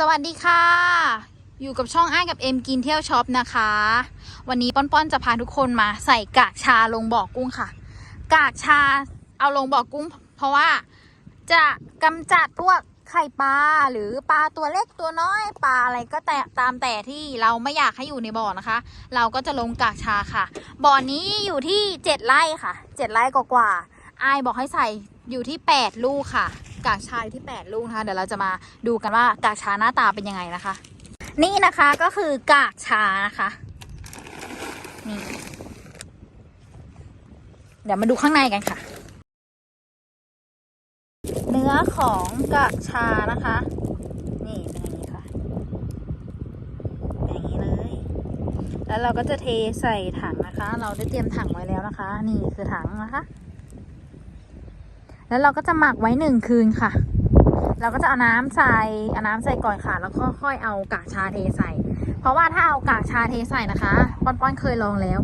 สวัสดีค่ะ อยู่กับช่องอ้ายกับเอ็มกินเที่ยวช็อปนะคะ วันนี้ป้อนป้อนจะพาทุกคนมาใส่กากชาลงบ่อกุ้งค่ะ กากชาเอาลงบ่อกุ้ง เพราะว่าจะกำจัดพวกไข่ปลาหรือปลาตัวเล็กตัวน้อยปลาอะไรก็แต่ตามแต่ที่เราไม่อยากให้อยู่ในบ่อนะคะ เราก็จะลงกากชาค่ะ บ่อนี้อยู่ที่เจ็ดไร่ค่ะเจ็ดไร่กว่าๆอายบอกให้ใส่อยู่ที่แปดลูกค่ะ กากชายที่ 8 ลูกนะคะ เดี๋ยวเราจะมาดูกันว่ากากชาหน้าตาเป็นยังไงนะคะ นี่นะคะก็คือกากชานะคะนี่เดี๋ยวมาดูข้างในกันค่ะ เนื้อของกากชานะคะ นี่เป็นอย่างนี้ค่ะเป็นอย่างนี้เลย แล้วเราก็จะเทใส่ถังนะคะ เราได้เตรียมถังไว้แล้วนะคะ นี่คือถังนะคะ แล้วเราก็จะหมักไว้หนึ่งคืนค่ะ เราก็จะเอาน้ำใส่เอาน้ำใส่ก่อนค่ะ แล้วก็ค่อยเอากากชาเทใส่ เพราะว่าถ้าเอากากชาเทใส่นะคะป้อนป้อนเคยลองแล้ว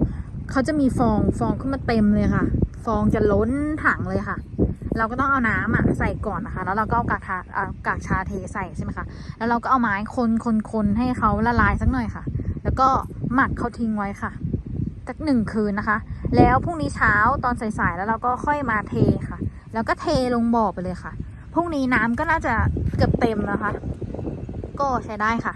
เขาจะมีฟองฟองขึ้นมาเต็มเลยค่ะ ฟองจะล้นถังเลยค่ะ เราก็ต้องเอาน้ำอะใส่ก่อนนะคะ แล้วเราก็เอากากชาเอากากชาเทใส่ใช่ไหมคะแล้วเราก็เอาไม้คนคนคนให้เขาละลายสักหน่อยค่ะ แล้วก็หมักเขาทิ้งไว้ค่ะสักหนึ่งคืนนะคะ แล้วพรุ่งนี้เช้าตอนสายๆแล้วเราก็ค่อยมาเทค่ะ แล้วก็เทลงบ่อไปเลยค่ะพรุ่งนี้น้ำก็น่าจะเกือบเต็มนะคะ ก็ใช้ได้ค่ะ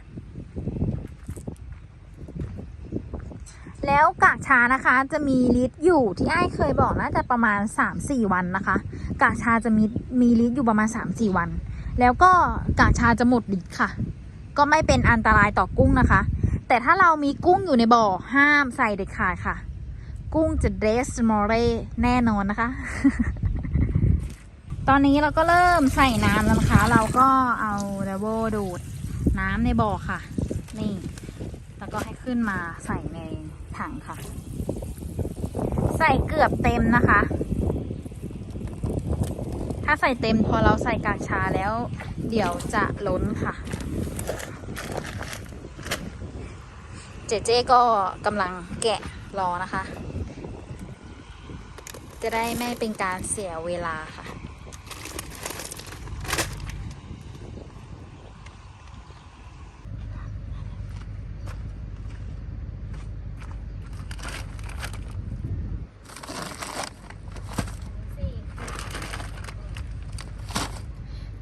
แล้วกากชานะคะ จะมีลิตรอยู่ที่ไอ้เคยบอกน่าจะประมาณ 3-4 วันนะคะ กากชาจะมีมีลิตรอยู่ประมาณ 3-4 วัน แล้วก็กากชาจะหมดลิตรค่ะ ก็ไม่เป็นอันตรายต่อกุ้งนะคะ แต่ถ้าเรามีกุ้งอยู่ในบ่อห้ามใส่เด็ดขาดค่ะ กุ้งจะเดสมอเรแน่นอนนะคะ ตอนนี้เราก็เริ่มใส่น้ำแล้วนะคะ เราก็เอาเดวโบดูดน้ำในบ่อค่ะ นี่ แล้วก็ให้ขึ้นมาใส่ในถังค่ะ ใส่เกือบเต็มนะคะ ถ้าใส่เต็มพอเราใส่กากชาแล้ว เดี๋ยวจะล้นค่ะ เจเจก็กำลังแกะรอนะคะ จะได้ไม่เป็นการเสียเวลาค่ะ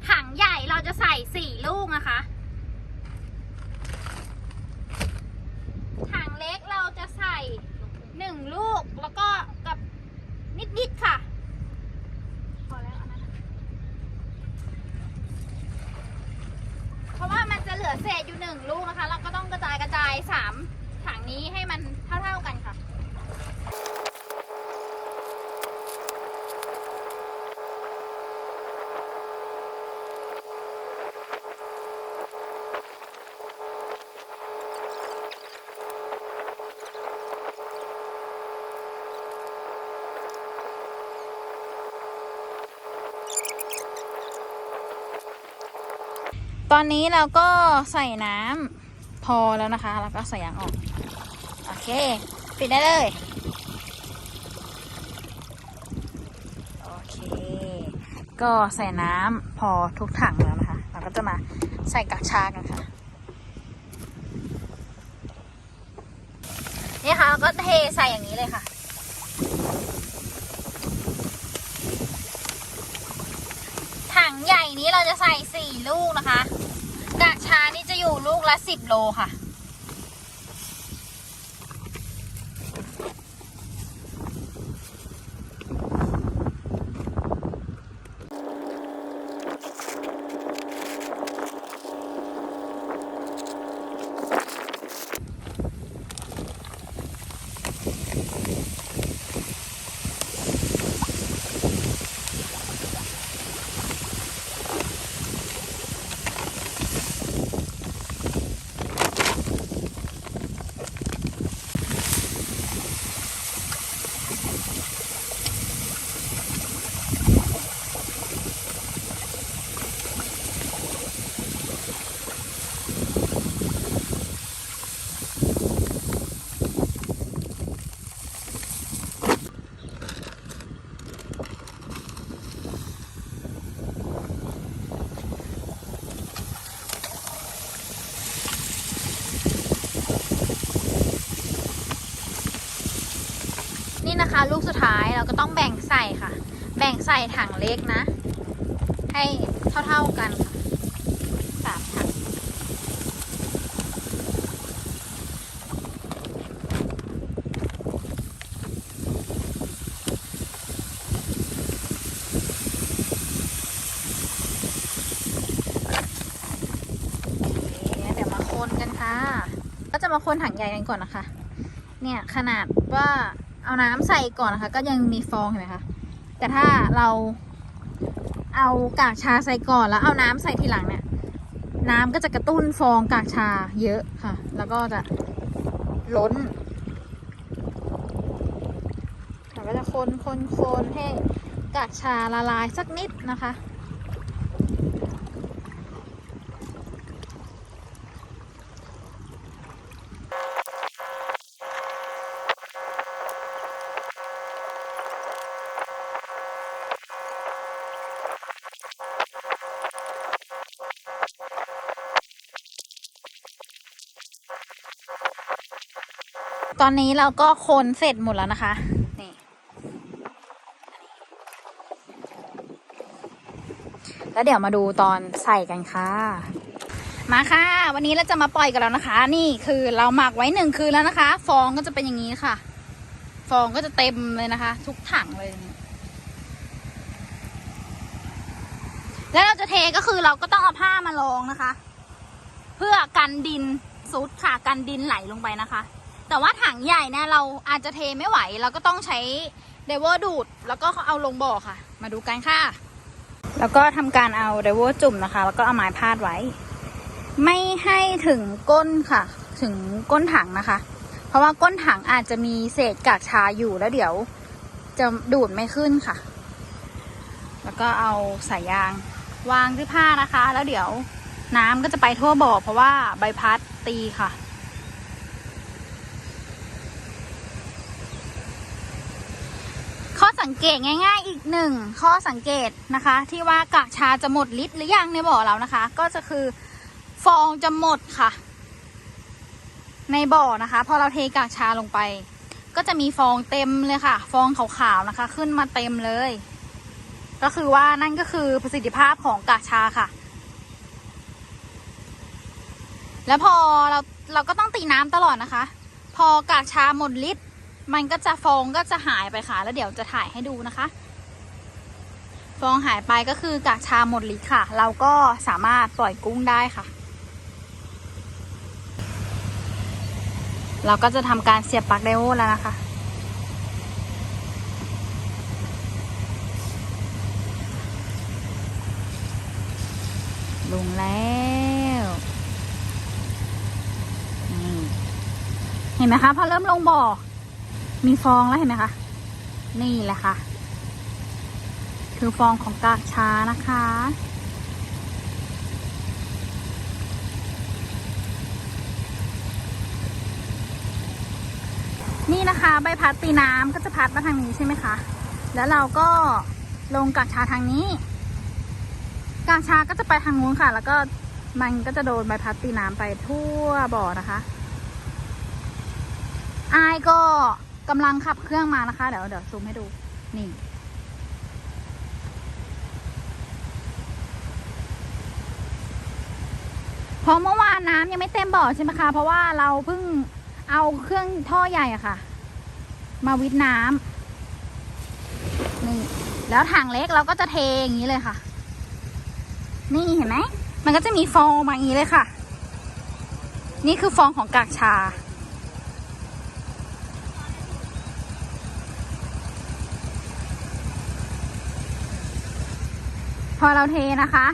ถังใหญ่เราจะใส่สี่ลูกนะคะ ถังเล็กเราจะใส่หนึ่งลูกแล้วก็กับนิดๆค่ะ พอแล้วอันนั้นน่ะเพราะว่ามันจะ เศษอยู่หนึ่งลูกนะคะ เราก็ต้องกระจายกระจายสามถังนี้ให้มันเท่าๆกันค่ะ ตอนนี้เราก็ใส่น้ำพอแล้วนะคะ แล้วก็ใส่ยางออก โอเค ปิดได้เลย โอเค ก็ใส่น้ำพอทุกถังแล้วนะคะ เราก็จะมาใส่กากชากันค่ะ นี่ค่ะเราก็เทใส่อย่างนี้เลยค่ะ ถัง ใหญ่นี้เราจะใส่สี่ลูกนะคะกระชานี่จะอยู่ลูกละสิบโลค่ะ น นะคะ ลูกสุดท้ายเราก็ต้องแบ่งใส่ค่ะ แบ่งใส่ถังเล็กนะ ให้เท่าๆกันค่ะสามถังเดี๋ยวมาคนกันค่ะก็จะมาคนถังใหญ่กันก่อนนะคะ เนี่ยขนาดว่า เอาน้ำใส่ก่อนนะคะ ก็ยังมีฟองเห็นไหมคะแต่ถ้าเราเอากากชาใส่ก่อนแล้วเอาน้ำใส่ทีหลังเนี่ย น้ำก็จะกระตุ้นฟองกากชาเยอะค่ะ แล้วก็จะล้นค่ก็จะคนคนคนให้กากชาละลายสักนิดนะคะ ตอนนี้เราก็คนเสร็จหมดแล้วนะคะ นี่ แล้วเดี๋ยวมาดูตอนใส่กันค่ะ มาค่ะ วันนี้เราจะมาปล่อยกันแล้วนะคะ นี่คือเราหมักไว้หนึ่งคืนแล้วนะคะ ฟองก็จะเป็นอย่างนี้ค่ะ ฟองก็จะเต็มเลยนะคะ ทุกถังเลย แล้วเราจะเทก็คือเราก็ต้องเอาผ้ามารองนะคะ เพื่อกันดินซุดค่ะ กันดินไหลลงไปนะคะ แต่ว่าถังใหญ่เนี่ยเราอาจจะเทไม่ไหว เราก็ต้องใช้เดเวอร์ดูด แล้วก็เอาลงบ่อค่ะ มาดูกันค่ะ แล้วก็ทำการเอาเดเวอร์จุ่มนะคะ แล้วก็เอาไม้พาดไว้ ไม่ให้ถึงก้นค่ะ ถึงก้นถังนะคะ เพราะว่าก้นถังอาจจะมีเศษกากชาอยู่แล้วเดี๋ยว จะดูดไม่ขึ้นค่ะ แล้วก็เอาสายยางวางที่ผ้านะคะ แล้วเดี๋ยวน้ำก็จะไปทั่วบ่อเพราะว่าใบพัดตีค่ะ ข้อ สังเกตง่าย ๆ อีกหนึ่งข้อสังเกตนะคะ ที่ว่ากากชาจะหมดฤทธิ์หรือยังในบ่อเรานะคะ ก็จะคือฟองจะหมดค่ะ ในบ่อนะคะ พอเราเทกากชาลงไป ก็จะมีฟองเต็มเลยค่ะ ฟองขาวๆนะคะ ขึ้นมาเต็มเลย ก็คือว่านั่นก็คือประสิทธิภาพของกากชาค่ะ แล้วพอเราเราก็ต้องตีน้ำตลอดนะคะ พอกากชาหมดฤทธิ์ มันก็จะฟองก็จะหายไปค่ะ แล้วเดี๋ยวจะถ่ายให้ดูนะคะ ฟองหายไปก็คือกากชาหมดฤทธิ์ค่ะ เราก็สามารถปล่อยกุ้งได้ค่ะ เราก็จะทำการเสียบปลั๊กไดโอแล้วนะคะลงแล้วนี่เห็นไหมคะพอเริ่มลงบ่อ มีฟองแล้วเห็นไหมคะ นี่แหละค่ะ คือฟองของกากชานะคะ นี่นะคะใบพัดตีน้ำก็จะพัดมาทางนี้ใช่ไหมคะ แล้วเราก็ลงกากชาทางนี้ กากชาก็จะไปทางนู้นค่ะ แล้วก็มันก็จะโดนใบพัดตีน้ำไปทั่วบ่อนะคะ อายก็ กำลังขับเครื่องมานะคะ เดี๋ยวเดี๋ยวซูมให้ดู นี่พราะเมื่อวานน้ำยังไม่เต็มบ่อใช่ไหมคะ เพราะว่าเราเพิ่งเอาเครื่องท่อใหญ่อะค่ะ มาวิทน้ำนี่ แล้วถังเล็กเราก็จะเทอย่างนี้เลยค่ะ นี่เห็นไหม มันก็จะมีฟองมาอย่างนี้เลยค่ะ นี่คือฟองของกากชา พอเราเทนะคะ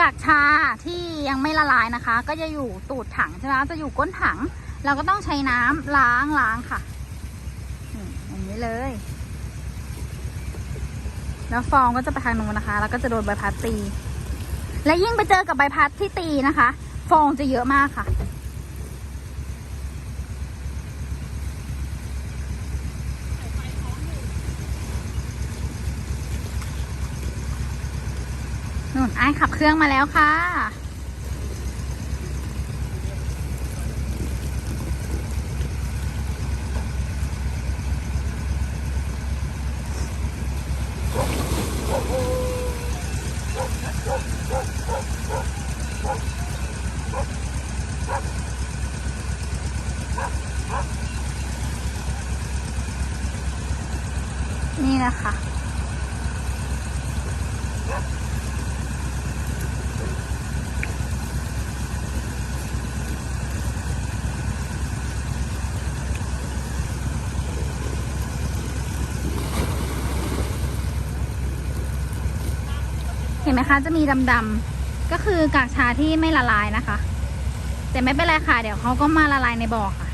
กากชาที่ยังไม่ละลายนะคะ ก็จะอยู่ตูดถังใช่ไหมจะอยู่ก้นถัง เราก็ต้องใช้น้ำล้างล้างค่ะอย่างนี้เลย แล้วฟองก็จะไปทางนู้นนะคะ แล้วก็จะโดนใบพัดตี และยิ่งไปเจอกับใบพัดที่ตีนะคะ ฟองจะเยอะมากค่ะ นุ่นไอายขับเครื่องมาแล้วค่ะ ไหมคะ จะมีดำๆก็คือกากชาที่ไม่ละลายนะคะ แต่ไม่เป็นไรค่ะ เดี๋ยวเขาก็มาละลายในบ่อค่ะ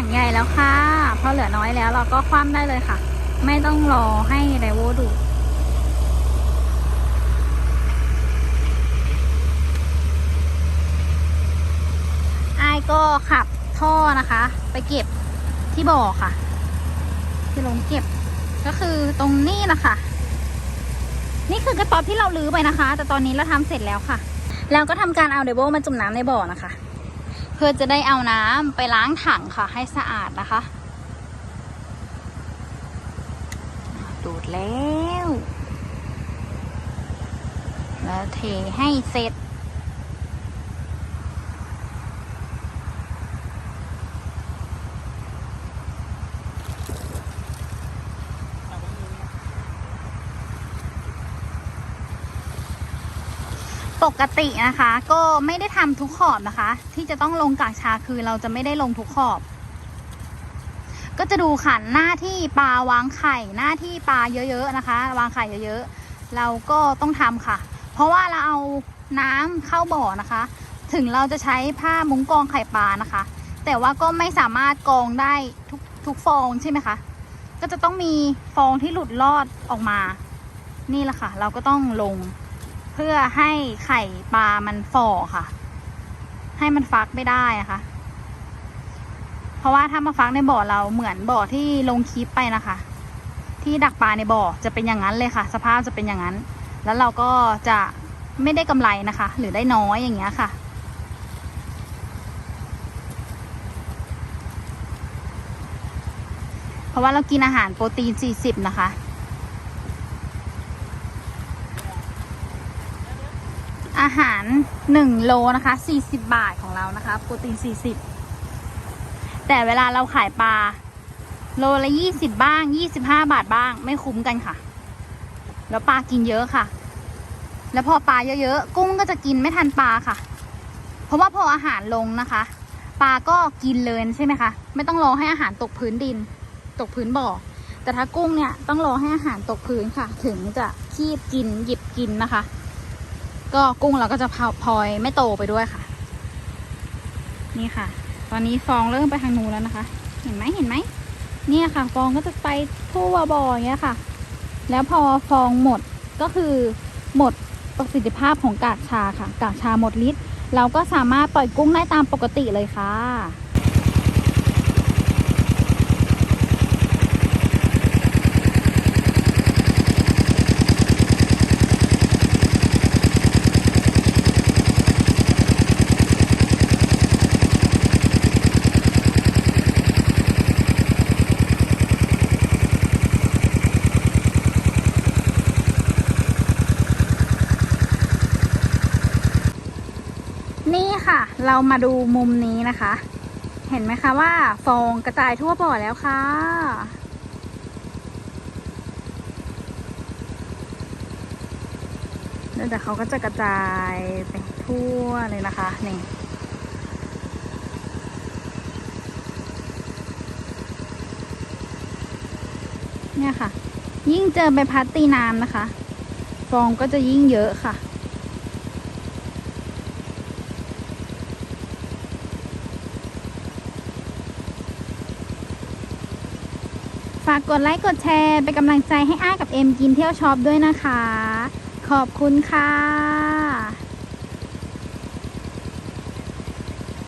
ามถังใหญ่แล้วค่ะพอเหลือน้อยแล้วเราก็คว่ำได้เลยค่ะ ไม่ต้องรอให้ไดโวดูดไอายก็ขับท่อนะคะ ไปเก็บที่บ่อค่ะ ที่ลงเก็บ ก็คือตรงนี้นะคะนี่คือกระต๊อบที่เราลื้อไปนะคะ แต่ตอนนี้เราทำเสร็จแล้วค่ะ แล้วก็ทำการเอาเดโวมาจุ่มน้ำในบ่อนะคะ พื่อจะได้เอาน้ำไปล้างถังค่ะให้สะอาดนะคะ ดูดแล้ว แล้วเทให้เสร็จ ปกตินะคะ ก็ไม่ได้ทำทุกขอบนะคะ ที่จะต้องลงกากชาคือเราจะไม่ได้ลงทุกขอบ ก็จะดูขันหน้าที่ปลาวางไข่หน้าที่ปลาเยอะๆนะคะ วางไข่เยอะๆเราก็ต้องทำค่ะ เพราะว่าเราเอาน้ำเข้าบ่อนะคะ ถึงเราจะใช้ผ้ามุ้งกองไข่ปลานะคะ แต่ว่าก็ไม่สามารถกองได้ทุกทุกฟองใช่ไหมคะก็จะต้องมีฟองที่หลุดรอดออกมา นี่แหละค่ะ เราก็ต้องลง พื่อให้ไข่ปลามันฝ่อค่ะ ให้มันฟักไม่ได้นะคะ เพราะว่าถ้ามาฟักในบ่อเราเหมือนบ่อที่ลงคลิปไปนะคะ ที่ดักปลาในบ่อจะเป็นอย่างนั้นเลยค่ะ สภาพจะเป็นอย่างนั้น แล้วเราก็จะไม่ได้กำไรนะคะ หรือได้น้อยอย่างเงี้ยค่ะเพราะว่าเรากินอาหารโปรตีน 40 นะคะ อาหาร 1 โลนะคะ 40 บาทของเรานะคะ โปรตีน 40 แต่เวลาเราขายปลา โลละ 20 บ้าง 25 บาทบ้าง ไม่คุ้มกันค่ะ แล้วปลากินเยอะค่ะ แล้วพอปลาเยอะๆ กุ้งก็จะกินไม่ทันปลาค่ะ เพราะว่าพออาหารลงนะคะ ปลาก็กินเลยใช่ไหมคะ ไม่ต้องรอให้อาหารตกพื้นดิน ตกพื้นบ่อ แต่ถ้ากุ้งเนี่ยต้องรอให้อาหารตกพื้นค่ะ ถึงจะคีบกินหยิบกินนะคะ ก็กุ้งเราก็จะพลอยไม่โตไปด้วยค่ะ นี่ค่ะ ตอนนี้ฟองเริ่มไปทางนูแล้วนะคะ เห็นไหมเห็นไหมเนี่ยค่ะ ฟองก็จะไปทั่วบ่ออย่างเงี้ยค่ะ แล้วพอฟองหมดก็คือหมดประสิทธิภาพของกากชาค่ะ กากชาหมดฤทธิ์เราก็สามารถปล่อยกุ้งได้ตามปกติเลยค่ะ นี่ค่ะ เรามาดูมุมนี้นะคะ เห็นไหมคะว่าฟองกระจายทั่วบ่อแล้วค่ะ แล้วเดี๋ยวเขาก็จะกระจายไปทั่วเลยนะคะนี่เนี่ยค่ะ ยิ่งเจอใบพัดตีน้ำนะคะ ฟองก็จะยิ่งเยอะค่ะากกดไลค์กดแชร์ เป็นกำลังใจให้อ้ากับเอ็มกินเที่ยวช็อปด้วยนะคะ ขอบคุณค่ะ